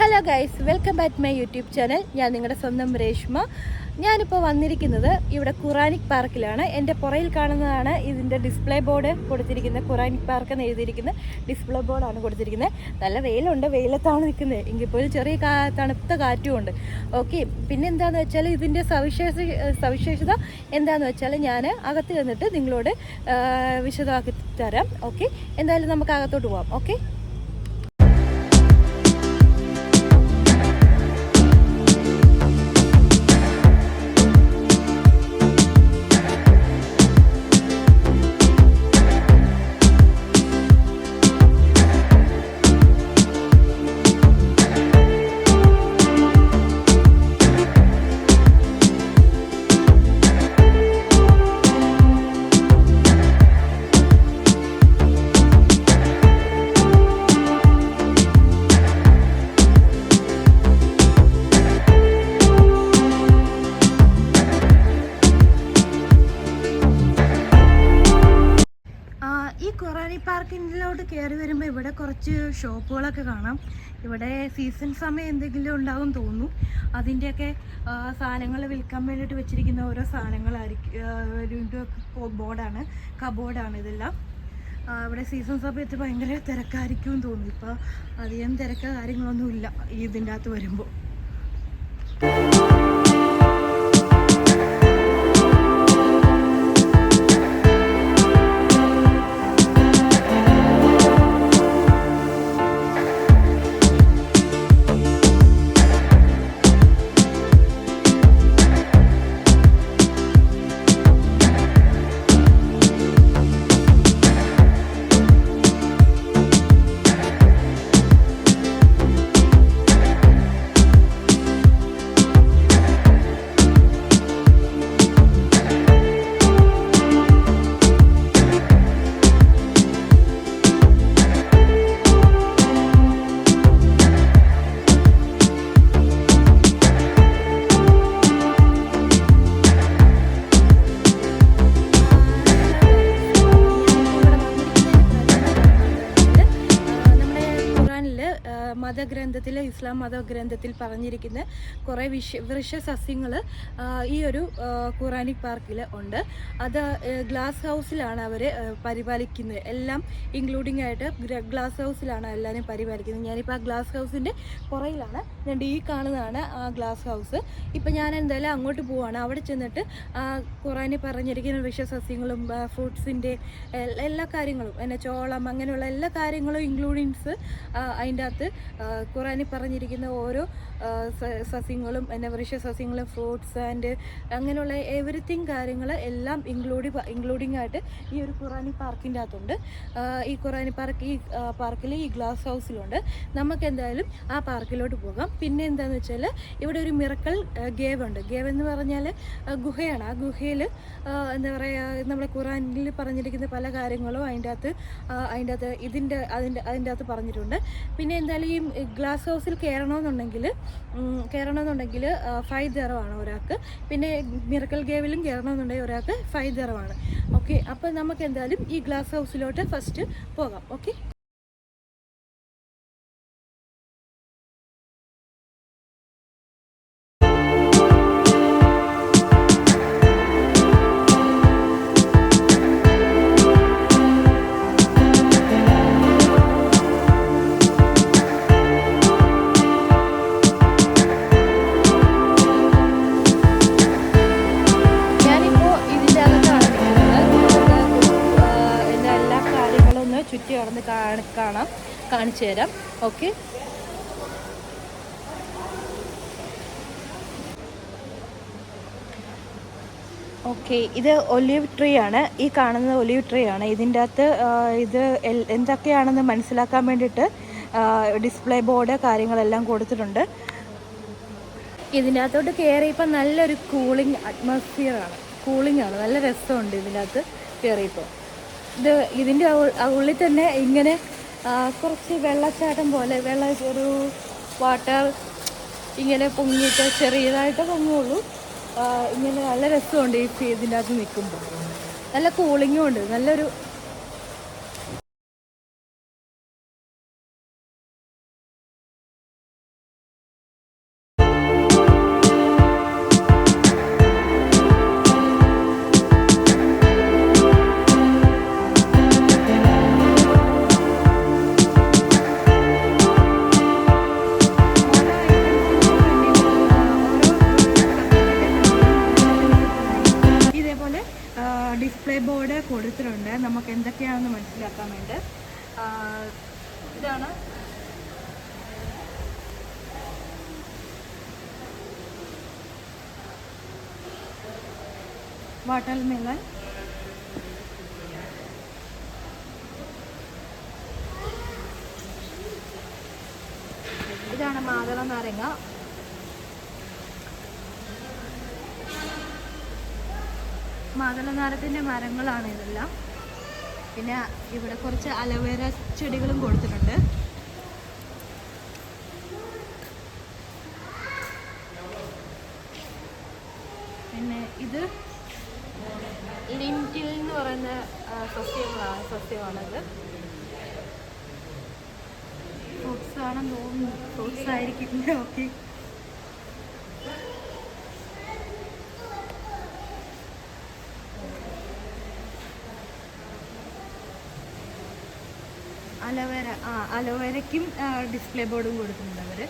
Hello guys welcome back my YouTube channel ഞാൻ നിങ്ങളുടെ സ്വന്തം രേഷ്മ. ഞാനിപ്പോൾ വന്നിരിക്കുന്നത് ഇവിടെ ഖുറാനിക് പാർക്കിലാണ് എന്റെ പുറയിൽ കാണുന്നതാണ് ഇതിന്റെ ഡിസ്പ്ലേ ബോർഡ് കൊടുത്തിരിക്കുന്നത്. ഖുറാനിക് പാർക്ക് എന്ന് എഴുതിയിരിക്കുന്ന ഡിസ്പ്ലേ ബോർഡാണ് കൊടുത്തിരിക്കുന്നത്. നല്ല വെയിലുണ്ട്. വെയിലത്താണ് നിൽക്കുന്നത്. എങ്കിൽ പോലും ചെറിയ തണുത്ത കാറ്റും ഉണ്ട്. ഓക്കെ പിന്നെ എന്താണെന്ന് വെച്ചാൽ ഇതിന്റെ സവിശേഷ സവിശേഷത എന്താണെന്ന് വെച്ചാൽ ഞാൻ അകത്ത് ചെന്നിട്ട് നിങ്ങളോട് വിശദമാക്കി തരാം. ഓക്കെ എന്തായാലും നമുക്ക് അകത്തോട്ട് പോവാം. ഓക്കെ കുറച്ച് ഷോപ്പുകളൊക്കെ കാണാം. ഇവിടെ സീസൺ സമയം എന്തെങ്കിലും ഉണ്ടാകും തോന്നുന്നു. അതിന്റെയൊക്കെ സാധനങ്ങൾ വിൽക്കാൻ വേണ്ടിയിട്ട് വെച്ചിരിക്കുന്ന ഓരോ സാധനങ്ങളായിരിക്കും ബോർഡാണ് കബോർഡാണ് ഇതെല്ലാം. ഇവിടെ സീസൺ സമയത്ത് ഭയങ്കര തിരക്കായിരിക്കും തോന്നുന്നു. ഇപ്പോൾ അധികം തിരക്ക് കാര്യങ്ങളൊന്നുമില്ല ഈ ഇതിന്റെ അകത്ത് വരുമ്പോൾ. മതഗ്രന്ഥത്തിൽ മത ഗ്രന്ഥത്തിൽ പറഞ്ഞിരിക്കുന്ന കുറേ വിഷ വൃക്ഷസസ്യങ്ങൾ ഈ ഒരു ഖുറാനിക് പാർക്കിൽ ഉണ്ട്. അത് ഗ്ലാസ് ഹൗസിലാണ് അവർ പരിപാലിക്കുന്നത്. എല്ലാം ഇൻക്ലൂഡിംഗ് ആയിട്ട് ഗ്ലാസ് ഹൗസിലാണ് എല്ലാവരും പരിപാലിക്കുന്നത്. ഞാനിപ്പോൾ ആ ഗ്ലാസ് ഹൗസിന്റെ പുറയിലാണ്. ഞാൻ ഈ കാണുന്നതാണ് ആ ഗ്ലാസ് ഹൗസ്. ഇപ്പം ഞാൻ എന്തായാലും അങ്ങോട്ട് പോവാണ്. അവിടെ ചെന്നിട്ട് ഖുറാനിൽ പറഞ്ഞിരിക്കുന്ന വൃക്ഷസസ്യങ്ങളും ഫ്രൂട്ട്സിന്റെ എല്ലാ കാര്യങ്ങളും എന്നെ ചോളം അങ്ങനെയുള്ള എല്ലാ കാര്യങ്ങളും ഇൻക്ലൂഡിങ്സ് അതിന്റെ അകത്ത് ഖുറാനിൽ പറഞ്ഞിരിക്കുന്ന ഓരോ സസ്യങ്ങളും എന്നെ വൃക്ഷസസ്യങ്ങളും ഫ്രൂട്ട്സ് ആൻഡ് അങ്ങനെയുള്ള എവറിത്തിങ് കാര്യങ്ങൾ എല്ലാം ഇൻക്ലൂഡി ഇൻക്ലൂഡിങ് ആയിട്ട് ഈ ഒരു ഖുറാനി പാർക്കിന്റെ അകത്തുണ്ട്. ഈ ഖുറാനി പാർക്ക് ഈ പാർക്കിൽ ഈ ഗ്ലാസ് ഹൗസിലുണ്ട് നമുക്ക് എന്തായാലും ആ പാർക്കിലോട്ട് പോകാം. പിന്നെ എന്താണെന്ന് വെച്ചാൽ ഇവിടെ ഒരു മിറക്കൽ ഗേവ് ഉണ്ട്. ഗേവ് എന്ന് പറഞ്ഞാൽ ഗുഹയാണ്. ആ ഗുഹയിൽ എന്താ പറയുക നമ്മുടെ ഖുറാനിൽ പറഞ്ഞിരിക്കുന്ന പല കാര്യങ്ങളും അതിന്റെ അകത്ത് അതിന്റെ അകത്ത് ഇതിന്റെ അതിന്റെ അതിന്റെ അകത്ത് പറഞ്ഞിട്ടുണ്ട്. പിന്നെ എന്തായാലും ഈ ഗ്ലാസ് ഹൗസിൽ കയറണമെന്നുണ്ടെങ്കിൽ കയറണമെന്നുണ്ടെങ്കിൽ ഫൈവ് ദറവാണ് ഒരാൾക്ക്. പിന്നെ മിറക്കൽ ഗേവിലും കയറണമെന്നുണ്ടെങ്കിൽ ഒരാൾക്ക് ഫൈവ് ദറവാണ് ഓക്കെ അപ്പോൾ നമുക്ക് എന്തായാലും ഈ ഗ്ലാസ് ഹൗസിലോട്ട് ഫസ്റ്റ് പോകാം. ഓക്കെ കാണിച്ചു തരാം. ഓക്കെ. ഓക്കെ ഇത് ഒലിവ് ട്രീ ആണ്. ഈ കാണുന്നത് ഒലിവ് ട്രീ ആണ്. ഇതിന്റെ അകത്ത് ഇത് എന്തൊക്കെയാണെന്ന് മനസ്സിലാക്കാൻ വേണ്ടിയിട്ട് ഡിസ്പ്ലേ ബോർഡ് കാര്യങ്ങളെല്ലാം കൊടുത്തിട്ടുണ്ട്. ഇതിനകത്തോട്ട് കയറിയപ്പോൾ നല്ലൊരു കൂളിംഗ് അറ്റ്മോസ്ഫിയർ ആണ്. കൂളിംഗ് ആണ്. നല്ല രസമുണ്ട് ഇതിനകത്ത് കയറിയപ്പോൾ ഇത് ഇതിന്റെ ഉള്ളിൽ തന്നെ ഇങ്ങനെ കുറച്ച് വെള്ളച്ചാട്ടം പോലെ വെള്ള ഒരു വാട്ടർ ഇങ്ങനെ പൊങ്ങിയിട്ട് ചെറിയതായിട്ട് പൊങ്ങുള്ളൂ. ഇങ്ങനെ നല്ല രസമുണ്ട് ഈ ഇതിന്റെ അകത്ത് നിൽക്കുമ്പോൾ. നല്ല കൂളിങ്ങും ഉണ്ട്. നല്ലൊരു വാട്ടർ മെലൺ ഇതാണ് മാതള നാരങ്ങ. മാതള നാരത്തിന്റെ മരങ്ങളാണ് ഇതെല്ലാം. പിന്നെ ഇവിടെ കുറച്ച് അലവേര ചെടികളും കൊടുത്തിട്ടുണ്ട്. പിന്നെ ഇത് ലിന്റിൽ എന്ന് പറയുന്ന സസ്യങ്ങളാണ് സസ്യമാണത്. ഫ്രൂട്ട്സ് ആണെന്ന് തോന്നുന്നു. ഫ്രൂട്ട്സ് ആയിരിക്കും. ഓക്കെ അലോവേര ആ അലോവേരയ്ക്കും ഡിസ്പ്ലേ ബോർഡും കൊടുക്കുന്നുണ്ട് അവർ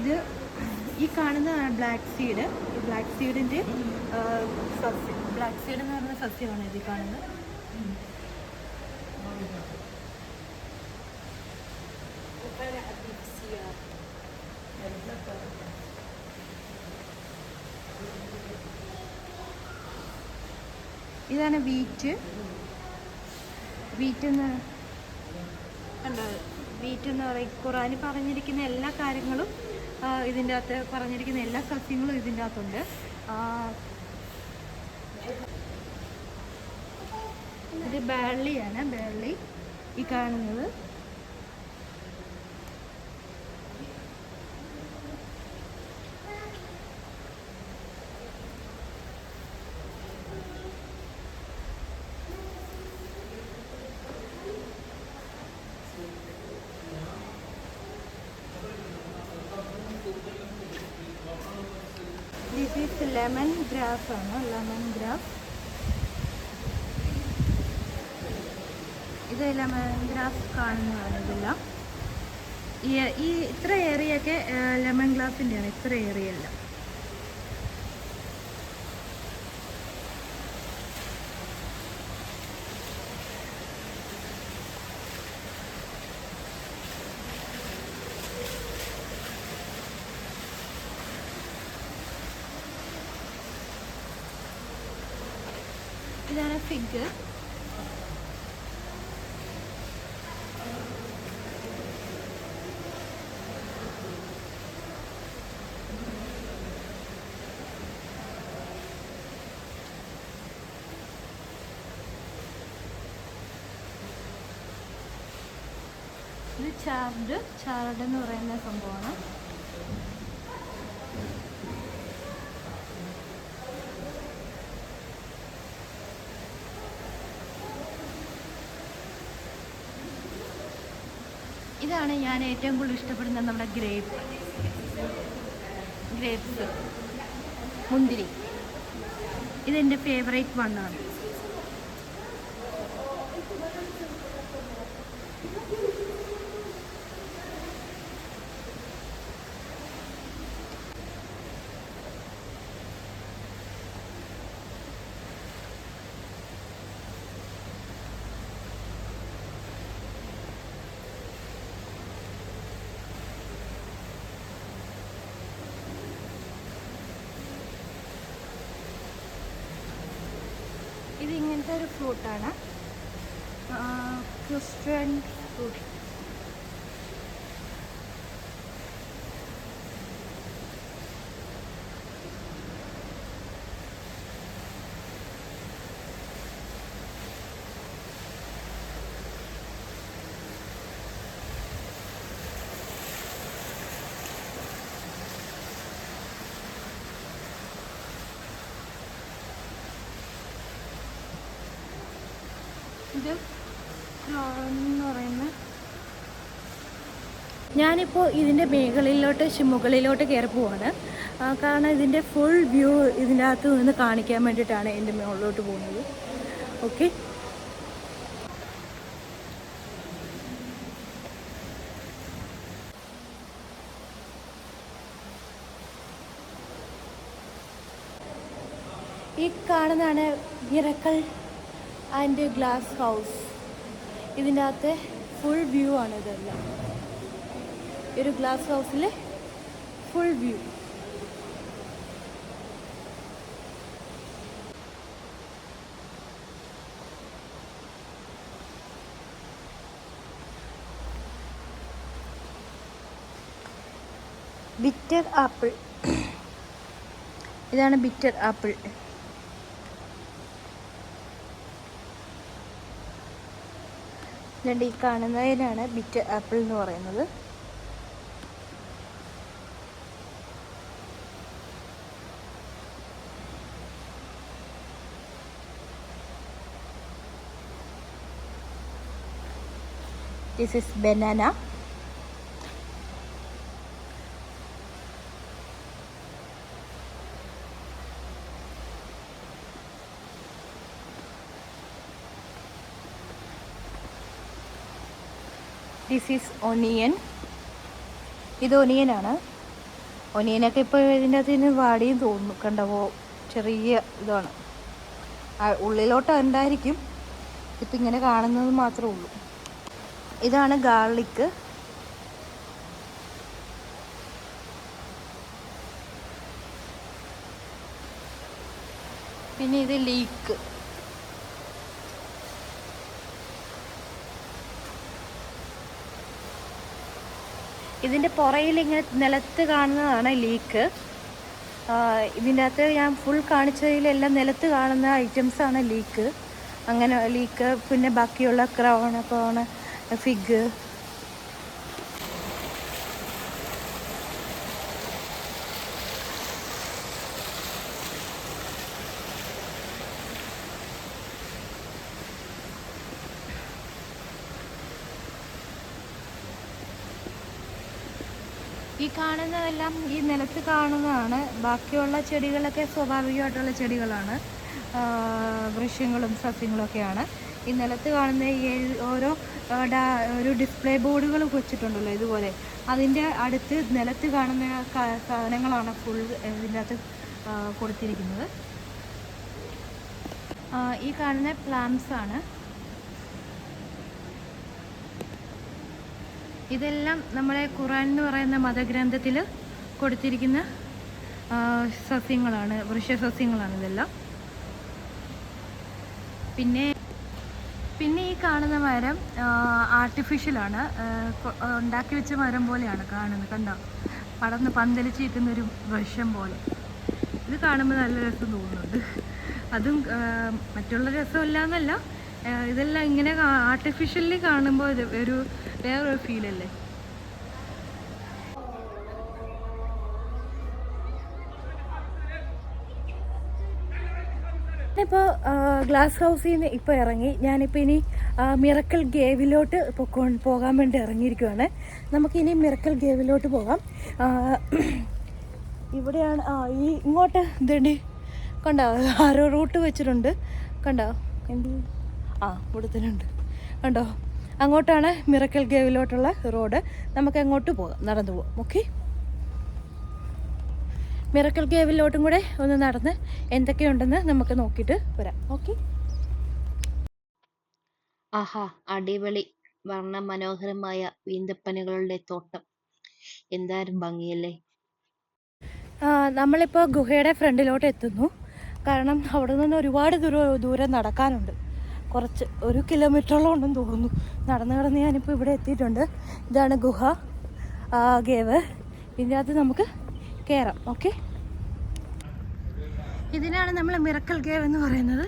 ഇത് ഈ കാണുന്ന ബ്ലാക്ക് സീഡ് ബ്ലാക്ക് സീഡിന്റെ സസ്യം ബ്ലാക്ക് സീഡ് എന്ന് പറയുന്ന സസ്യമാണ് ഇത് കാണുന്നത്. ഇതാണ് വീറ്റ് വീറ്റ് എന്ന് കണ്ടോ വീറ്റ് എന്ന് പറയും ഖുറാനിൽ പറഞ്ഞിരിക്കുന്ന എല്ലാ കാര്യങ്ങളും ഇതിന്റെ അകത്ത് പറഞ്ഞിരിക്കുന്ന എല്ലാ സസ്യങ്ങളും ഇതിന്റെ അകത്തുണ്ട്. ഇത് ബാർലിയാണ് ബാർലി ഈ കാണുന്നത്. ലെമൺ ഗ്രാഫ് ആണ് ലെമൺ ഗ്രാഫ്. ഇത് ലെമൺ ഗ്രാഫ് കാണുന്നതാണ് ഈ ഇത്ര ഏറിയൊക്കെ ലെമൺ ഗ്രാഫിന്റെയാണ് ഇത്ര ഏരിയ ഇതാണ് ഫിഗ് ഇത് ചാർഡ് ചാർഡ് എന്ന് പറയുന്ന സംഭവമാണ്. ഇതാണ് ഞാൻ ഏറ്റവും കൂടുതൽ ഇഷ്ടപ്പെടുന്ന നമ്മുടെ ഗ്രേപ്പ്. ഗ്രേപ്സ്. മുന്തിരി. ഇതെന്റെ ഫേവറേറ്റ് വണ്ണാണ് ഇത് ഇങ്ങനത്തെ ഒരു ഫ്രൂട്ടാണ്. Christian fruit. ഞാനിപ്പോൾ ഇതിന്റെ മേഖലയിലോട്ട് മുകളിലോട്ട് കയറി പോവാണ്. കാരണം ഇതിന്റെ ഫുൾ വ്യൂ ഇതിന്റെ അകത്ത് നിന്ന് കാണിക്കാൻ വേണ്ടിയിട്ടാണ് എന്റെ മുകളിലോട്ട് പോകുന്നത്. ഓക്കെ ഈ കാണുന്നതാണ് ഇറക്കൽ ആൻഡ് ഗ്ലാസ് ഹൗസ് ഇതിന്റെ അകത്തെ ഫുൾ വ്യൂ ആണ് ഇതെല്ലാം. ഒരു ഗ്ലാസ് ഹൗസിലെ ഫുൾ വ്യൂ ബിറ്റർ ആപ്പിൾ ഇതാണ് ബിറ്റർ ആപ്പിൾ ഈ കാണുന്നതിനാണ് ബിറ്റർ ആപ്പിൾ എന്ന് പറയുന്നത്. This is banana. This is onion. ഇത് ഒനിയനാണ്. ഒനിയനൊക്കെ ഇപ്പോൾ ഇതിന്റെ അകത്ത് നിന്ന് വാടിയും തോന്നുന്നു. കണ്ടവോ ചെറിയ ഇതാണ്. ഉള്ളിലോട്ട് ഉണ്ടായിരിക്കും. ഇപ്പം ഇങ്ങനെ കാണുന്നത് മാത്രമേ ഉള്ളൂ. ഇതാണ് ഗാർലിക്ക് പിന്നെ ഇത് ലീക്ക്. ഇതിന്റെ പുറയിൽ ഇങ്ങനെ നിലത്ത് കാണുന്നതാണ് ലീക്ക്. ഇതിന്റെ അകത്ത് ഞാൻ ഫുൾ കാണിച്ചതിലെല്ലാം നിലത്ത് കാണുന്ന ഐറ്റംസാണ് ലീക്ക്. അങ്ങനെ ലീക്ക് പിന്നെ ബാക്കിയുള്ള ക്രൗണ് ഫിഗ് ഈ കാണുന്നതെല്ലാം ഈ നിലത്ത് കാണുന്നതാണ്. ബാക്കിയുള്ള ചെടികളൊക്കെ സ്വാഭാവികമായിട്ടുള്ള ചെടികളാണ്. വൃക്ഷങ്ങളും സസ്യങ്ങളൊക്കെയാണ്. ഈ നിലത്ത് കാണുന്ന ഈ ഓരോ ഒരു ഡിസ്പ്ലേ ബോർഡുകൾ വെച്ചിട്ടുണ്ടല്ലോ ഇതുപോലെ. അതിന്റെ അടുത്ത് നിലത്ത് കാണുന്ന സാധനങ്ങളാണ് ഫുൾ ഇതിനകത്ത് കൊടുത്തിരിക്കുന്നത്. ഈ കാണുന്ന പ്ലാംസ് ആണ്. ഇതെല്ലാം നമ്മളെ ഖുറാൻ എന്ന് പറയുന്ന മതഗ്രന്ഥത്തിൽ കൊടുത്തിരിക്കുന്ന സസ്യങ്ങളാണ് വൃക്ഷസസ്യങ്ങളാണ് ഇതെല്ലാം. പിന്നെ പിന്നെ ഈ കാണുന്ന മരം ആർട്ടിഫിഷ്യലാണ് ഉണ്ടാക്കി വെച്ച മരം പോലെയാണ് കാണുന്നത്. കണ്ടോ? പടർന്ന് പന്തലിച്ചിരിക്കുന്ന ഒരു വൃക്ഷം പോലെ. ഇത് കാണുമ്പോൾ നല്ല രസം തോന്നുന്നുണ്ട്. അതും മറ്റുള്ള രസമില്ല എന്നല്ല ഇതെല്ലാം ഇങ്ങനെ ആർട്ടിഫിഷ്യലി കാണുമ്പോൾ ഒരു വേറൊരു ഫീലല്ലേ ഇപ്പോൾ ഗ്ലാസ് ഹൗസിൽ നിന്ന് ഇപ്പോൾ ഇറങ്ങി. ഞാനിപ്പോൾ ഇനി മിറക്കൽ ഗേവിലോട്ട് പൊക്കോ പോകാൻ വേണ്ടി ഇറങ്ങിയിരിക്കുവാണ്. നമുക്കിനി മിറക്കൽ ഗേവിലോട്ട് പോകാം. ഇവിടെയാണ് ആ ഈ ഇങ്ങോട്ട് ഇതേണ്ടി കണ്ടോ ആരോ റൂട്ട് വെച്ചിട്ടുണ്ട്. കണ്ടോ എന്ത്? ആ ഇവിടെ ഉണ്ട്. കണ്ടോ അങ്ങോട്ടാണ് മിറക്കൽ ഗേവിലോട്ടുള്ള റോഡ്. നമുക്ക് അങ്ങോട്ട് പോകാം നടന്നു പോകാം. ഓക്കെ? മിറക്കൽ കേവിലോട്ടും കൂടെ ഒന്ന് നടന്ന് എന്തൊക്കെയുണ്ടെന്ന് നമുക്ക് നോക്കിയിട്ട് വരാം. ഓക്കെ? ആഹാ അടിപൊളി. വർണ മനോഹരമായ വീന്തപ്പനകളുടെ തോട്ടം. എന്തായാലും ഭംഗിയല്ലേ? നമ്മളിപ്പോൾ ഗുഹയുടെ ഫ്രണ്ടിലോട്ട് എത്തുന്നു. കാരണം അവിടെ നിന്ന് ഒരുപാട് ദൂരം ദൂരം നടക്കാനുണ്ട്. കുറച്ച് ഒരു കിലോമീറ്ററോളം ഉണ്ടെന്ന് തോന്നുന്നു. നടന്ന് നടന്ന് ഞാനിപ്പോൾ ഇവിടെ എത്തിയിട്ടുണ്ട്. ഇതാണ് ഗുഹ ഗേവ് ഇതിന്റെ അകത്ത് നമുക്ക് കയറാം ഓക്കെ? ഇതിനാണ് നമ്മൾ മിറക്കൽ കേവ് എന്ന് പറയുന്നത്.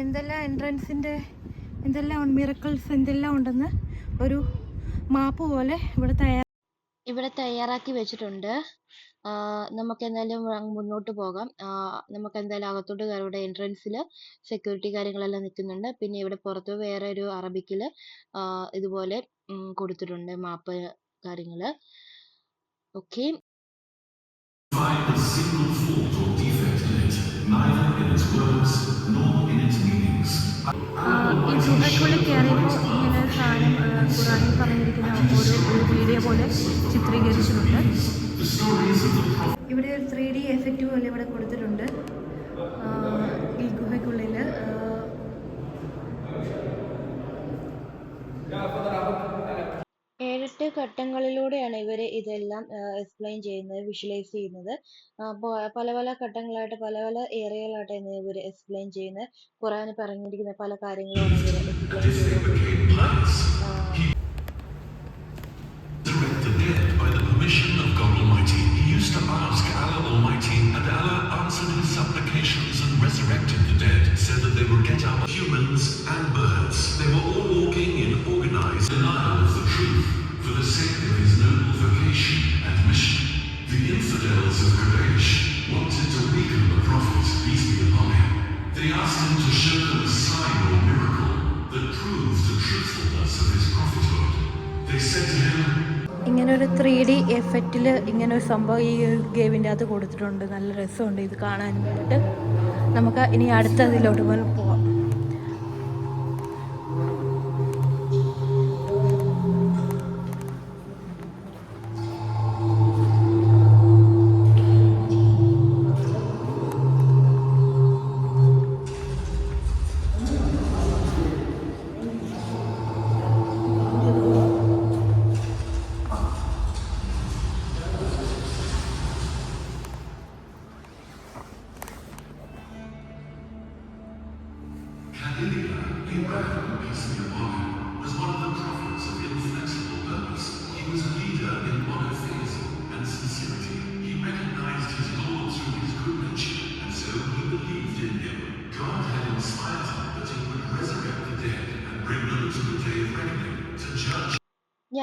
എന്തെല്ലാം എൻട്രൻസിന്റെ എന്തെല്ലാം മിറക്കിൾസ് എന്തെല്ലാം ഉണ്ടെന്ന് ഒരു മാപ്പ് പോലെ ഇവിടെ തയ്യാർ ഇവിടെ തയ്യാറാക്കി വെച്ചിട്ടുണ്ട്. നമുക്ക് എന്തായാലും മുന്നോട്ട് പോകാം. നമുക്ക് എന്തായാലും അകത്തോട്ട് കയറി ഇവിടെ എൻട്രൻസിൽ സെക്യൂരിറ്റി കാര്യങ്ങളെല്ലാം നിൽക്കുന്നുണ്ട്. പിന്നെ ഇവിടെ പുറത്ത് വേറെ ഒരു അറബിക്കിൽ ഇതുപോലെ കൊടുത്തിട്ടുണ്ട് മാപ്പ് കാര്യങ്ങൾ ഓക്കെ കയറിയപ്പോൾ ഇങ്ങനെ ഒരു സാധനം ഖുറാനിൽ പറഞ്ഞിരിക്കുന്ന ഒരു വീഡിയോ പോലെ ചിത്രീകരിച്ചിട്ടുണ്ട്. ഇവിടെ ഒരു ത്രീ ഡി എഫക്റ്റ് പോലെ ഇവിടെ കൊടുത്തിട്ടുണ്ട്. ഈ ഗുഹയ്ക്കുള്ളിൽ ഘട്ടങ്ങളിലൂടെയാണ് ഇവർ ഇതെല്ലാം എക്സ്പ്ലെയിൻ ചെയ്യുന്നത് വിഷ്വലൈസ് ചെയ്യുന്നത്. അപ്പോൾ പല പല ഘട്ടങ്ങളായിട്ട് പല പല ഏരിയകളായിട്ട് ഇവർ എക്സ്പ്ലെയിൻ ചെയ്യുന്നത്. ഖുറാൻ പറഞ്ഞിരിക്കുന്ന പല കാര്യങ്ങളും Humans and birds. For the sake of his noble vocation and mission. The infidels of Quraysh wanted to weaken the Prophet, peace be upon him. They asked him to show them a sign or miracle that proves the truthfulness of his prophethood. They said to him, ഇങ്ങനെ ഒരു three D എഫക്റ്റിൽ ഇങ്ങനെ ഒരു സംഭവം ഈ ഗെയിമിന്റെ അകത്ത് കൊടുത്തിട്ടുണ്ട് നല്ല രസമുണ്ട് ഇത് കാണാൻ വേണ്ടിയിട്ട് നമുക്ക് ഇനി അടുത്തതിലോട്ട് പോകാൻ പോവാം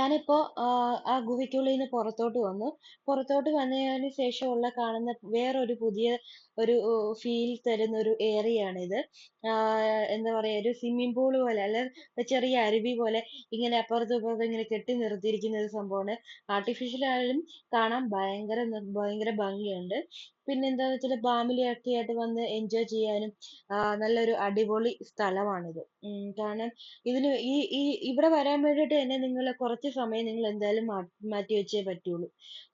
ഞാനിപ്പോ ആ, ആ ഗുഹയ്ക്കുള്ളിൽ നിന്ന് പുറത്തോട്ട് വന്നു. പുറത്തോട്ട് വന്നതിന് ശേഷമുള്ള കാണുന്ന വേറൊരു പുതിയ ഒരു ഫീൽ തരുന്ന ഒരു ഏരിയയാണിത്. ആഹ് എന്താ പറയാ ഒരു സ്വിമ്മിംഗ് പൂൾ പോലെ അല്ല ചെറിയ അരുവി പോലെ ഇങ്ങനെ അപ്പുറത്തും ഇപ്പുറത്തും ഇങ്ങനെ കെട്ടി നിർത്തിയിരിക്കുന്ന ഒരു സംഭവമാണ്. ആർട്ടിഫിഷ്യൽ ആയാലും കാണാൻ ഭയങ്കര ഭയങ്കര ഭംഗിയുണ്ട്. പിന്നെ എന്താന്ന് വെച്ചാൽ ഫാമിലി ഒക്കെ ആയിട്ട് വന്ന് എൻജോയ് ചെയ്യാനും നല്ലൊരു അടിപൊളി സ്ഥലമാണിത്. കാരണം ഇതിന് ഈ ഈ ഇവിടെ വരാൻ വേണ്ടിയിട്ട് തന്നെ നിങ്ങൾ കുറച്ച് സമയം നിങ്ങൾ എന്തായാലും മാറ്റി വെച്ചേ പറ്റുള്ളൂ.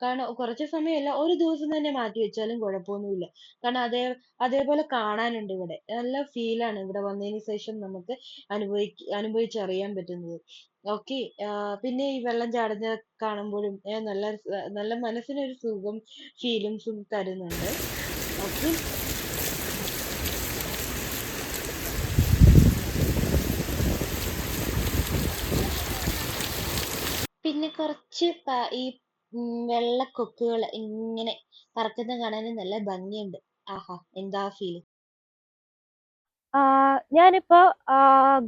കാരണം കുറച്ച് സമയമല്ല ഒരു ദിവസം തന്നെ മാറ്റി വെച്ചാലും കുഴപ്പമൊന്നുമില്ല. കാരണം അതേ അതേപോലെ കാണാനുണ്ട് ഇവിടെ. നല്ല ഫീലാണ് ഇവിടെ വന്നതിന് ശേഷം നമുക്ക് അനുഭവി അനുഭവിച്ചറിയാൻ പറ്റുന്നത്. ഓക്കെ പിന്നെ ഈ വെള്ളം ചാടുന്ന കാണുമ്പോഴും ഏ, നല്ല സ- നല്ല മനസ്സിനൊരു സുഖം ഫീലിംഗ്സും തരുന്നുണ്ട്. ഓക്കെ പിന്നെ കുറച്ച് പ- ഈ ഉം, വെള്ളക്കൊക്കുകൾ ഇങ്ങനെ പറക്കുന്ന കാണാൻ നല്ല ഭംഗിയുണ്ട്. ആഹാ എന്താ ഫീൽ ഞാനിപ്പോ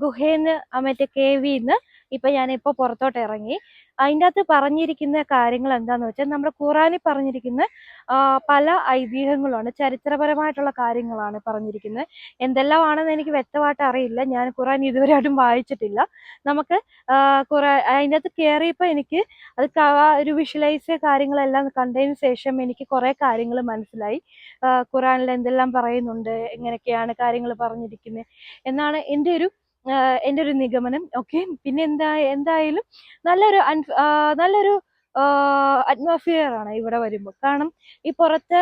ഗുഹേന്ന് മറ്റേ കേവിന്ന് ഇപ്പൊ ഞാനിപ്പോ പുറത്തോട്ട് ഇറങ്ങി അതിന്റെ അകത്ത് പറഞ്ഞിരിക്കുന്ന കാര്യങ്ങൾ എന്താന്ന് വെച്ചാൽ നമ്മുടെ ഖുറാനിൽ പറഞ്ഞിരിക്കുന്ന പല ഐതിഹ്യങ്ങളുമാണ് ചരിത്രപരമായിട്ടുള്ള കാര്യങ്ങളാണ് പറഞ്ഞിരിക്കുന്നത്. എന്തെല്ലാമാണെന്ന് എനിക്ക് വ്യക്തമായിട്ട് അറിയില്ല. ഞാൻ ഖുറാൻ ഇതുവരെയായിട്ടും വായിച്ചിട്ടില്ല. നമുക്ക് ഖുറാ അതിന്റെ അകത്ത് കയറിയപ്പോൾ എനിക്ക് അത് ഒരു വിഷ്വലൈസ് കാര്യങ്ങളെല്ലാം കണ്ടതിന് ശേഷം എനിക്ക് കുറേ കാര്യങ്ങൾ മനസ്സിലായി. ഖുറാനിൽ എന്തെല്ലാം പറയുന്നുണ്ട് എങ്ങനെയൊക്കെയാണ് കാര്യങ്ങൾ പറഞ്ഞിരിക്കുന്നത് എന്നാണ് എന്റെ ഒരു എന്റെ ഒരു നിഗമനം. ഓക്കെ? പിന്നെ എന്താ എന്തായാലും നല്ലൊരു നല്ലൊരു അറ്റ്മോസ്ഫിയർ ആണ് ഇവിടെ വരുമ്പോൾ കാരണം ഈ പുറത്ത്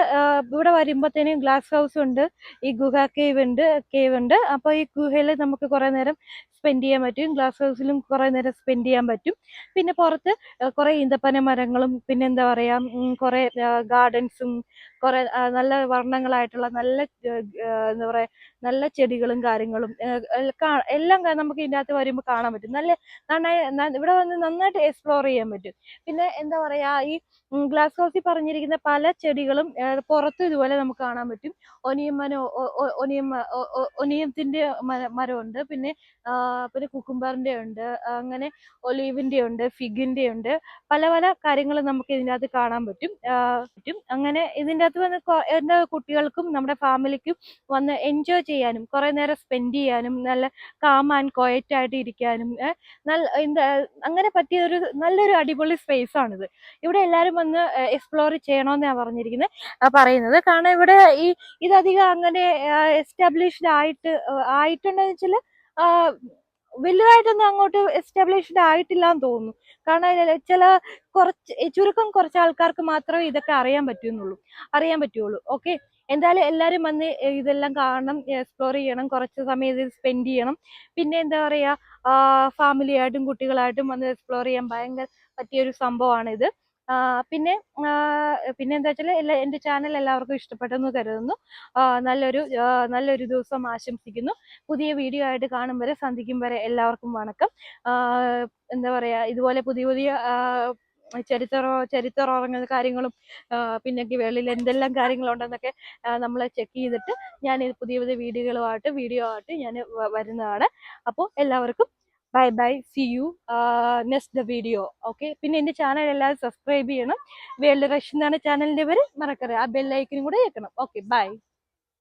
ഇവിടെ വരുമ്പോഴത്തേനും ഗ്ലാസ് ഹൗസ് ഉണ്ട് ഈ ഗുഹ കേവ് ഉണ്ട് കേവ് ഉണ്ട്. അപ്പോൾ ഈ ഗുഹയിൽ നമുക്ക് കുറേ നേരം സ്പെൻഡ് ചെയ്യാൻ പറ്റും. ഗ്ലാസ് ഹൗസിലും കുറേ നേരം സ്പെൻഡ് ചെയ്യാൻ പറ്റും. പിന്നെ പുറത്ത് കുറേ ഈന്തപ്പന മരങ്ങളും പിന്നെ എന്താ പറയുക കുറേ ഗാർഡൻസും കുറെ നല്ല വർണങ്ങളായിട്ടുള്ള നല്ല എന്താ പറയുക നല്ല ചെടികളും കാര്യങ്ങളും എല്ലാം നമുക്ക് ഇതിന്റെ അകത്ത് വരുമ്പോൾ കാണാൻ പറ്റും. നല്ല നന്നായി ഇവിടെ വന്ന് നന്നായിട്ട് എക്സ്പ്ലോർ ചെയ്യാൻ പറ്റും. പിന്നെ എന്താ പറയുക ഈ ഗ്ലാസ് ഹൗസിൽ പറഞ്ഞിരിക്കുന്ന പല ചെടികളും പുറത്ത് ഇതുപോലെ നമുക്ക് കാണാൻ പറ്റും. ഒനിയം മരം ഒനിയം ഒനിയത്തിന്റെ മരമുണ്ട്. പിന്നെ പിന്നെ കുക്കുംബറിന്റെ ഉണ്ട്. അങ്ങനെ ഒലീവിന്റെ ഉണ്ട് ഫിഗിന്റെ ഉണ്ട്. പല പല കാര്യങ്ങളും നമുക്ക് ഇതിന്റെ അകത്ത് കാണാൻ പറ്റും. പറ്റും. അങ്ങനെ ഇതിന്റെ അകത്ത് വന്ന് എന്താ കുട്ടികൾക്കും നമ്മുടെ ഫാമിലിക്കും വന്ന് എൻജോയ് ചെയ്യാനും കുറെ നേരം സ്പെൻഡ് ചെയ്യാനും നല്ല കാം ആൻഡ് ക്വയറ്റ് ആയിട്ട് ഇരിക്കാനും നല്ല എന്താ അങ്ങനെ പറ്റിയ ഒരു നല്ലൊരു അടിപൊളി സ്പേസ് ആണിത്. ഇവിടെ എല്ലാവരും വന്ന് എക്സ്പ്ലോർ ചെയ്യണമെന്നാണ് പറഞ്ഞിരിക്കുന്നത് പറയുന്നത് കാരണം ഇവിടെ ഈ ഇതധികം അങ്ങനെ എസ്റ്റാബ്ലിഷ്ഡ് ആയിട്ട് ആയിട്ടുണ്ടെന്ന് വെച്ചാൽ വലുതായിട്ടൊന്നും അങ്ങോട്ട് എസ്റ്റാബ്ലിഷ്ഡ് ആയിട്ടില്ല എന്ന് തോന്നുന്നു. കാരണം ചില കുറച്ച് ചുരുക്കം കുറച്ച് ആൾക്കാർക്ക് മാത്രമേ ഇതൊക്കെ അറിയാൻ പറ്റുന്നുള്ളൂ. അറിയാൻ പറ്റുള്ളൂ. ഓക്കെ എന്തായാലും എല്ലാവരും വന്ന് ഇതെല്ലാം കാണണം എക്സ്പ്ലോർ ചെയ്യണം. കുറച്ച് സമയം ഇതിൽ സ്പെൻഡ് ചെയ്യണം. പിന്നെ എന്താ പറയുക ഫാമിലിയായിട്ടും കുട്ടികളായിട്ടും വന്ന് എക്സ്പ്ലോർ ചെയ്യാൻ ഭയങ്കര പറ്റിയൊരു സംഭവമാണിത്. പിന്നെ പിന്നെ എന്താ വെച്ചാൽ എല്ലാ എന്റെ ചാനൽ എല്ലാവർക്കും ഇഷ്ടപ്പെട്ടെന്ന് കരുതുന്നു. നല്ലൊരു നല്ലൊരു ദിവസം ആശംസിക്കുന്നു. പുതിയ വീഡിയോ ആയിട്ട് കാണും വരെ സന്ധിക്കും വരെ എല്ലാവർക്കും വണക്കം. എന്താ പറയുക ഇതുപോലെ പുതിയ പുതിയ ചരിത്ര ചരിത്രറങ്ങുന്ന കാര്യങ്ങളും പിന്നെ വെളിയിൽ എന്തെല്ലാം കാര്യങ്ങളുണ്ടെന്നൊക്കെ നമ്മൾ ചെക്ക് ചെയ്തിട്ട് ഞാൻ പുതിയ പുതിയ വീഡിയോകളുമായിട്ട് വീഡിയോ ആയിട്ട് ഞാൻ വരുന്നതാണ്. അപ്പോൾ എല്ലാവർക്കും bye bye see you next the video okay പിന്നെ എന്റെ ചാനൽ എല്ലാവരും സബ്സ്ക്രൈബ് ചെയ്യണം. വേൾഡ് റഷ് എന്നാണ് ചാനലിന്റെ പേര് മറക്കരുത്. ആ ബെല്ലൈക്കനും കൂടെ കേൾക്കണം. Okay bye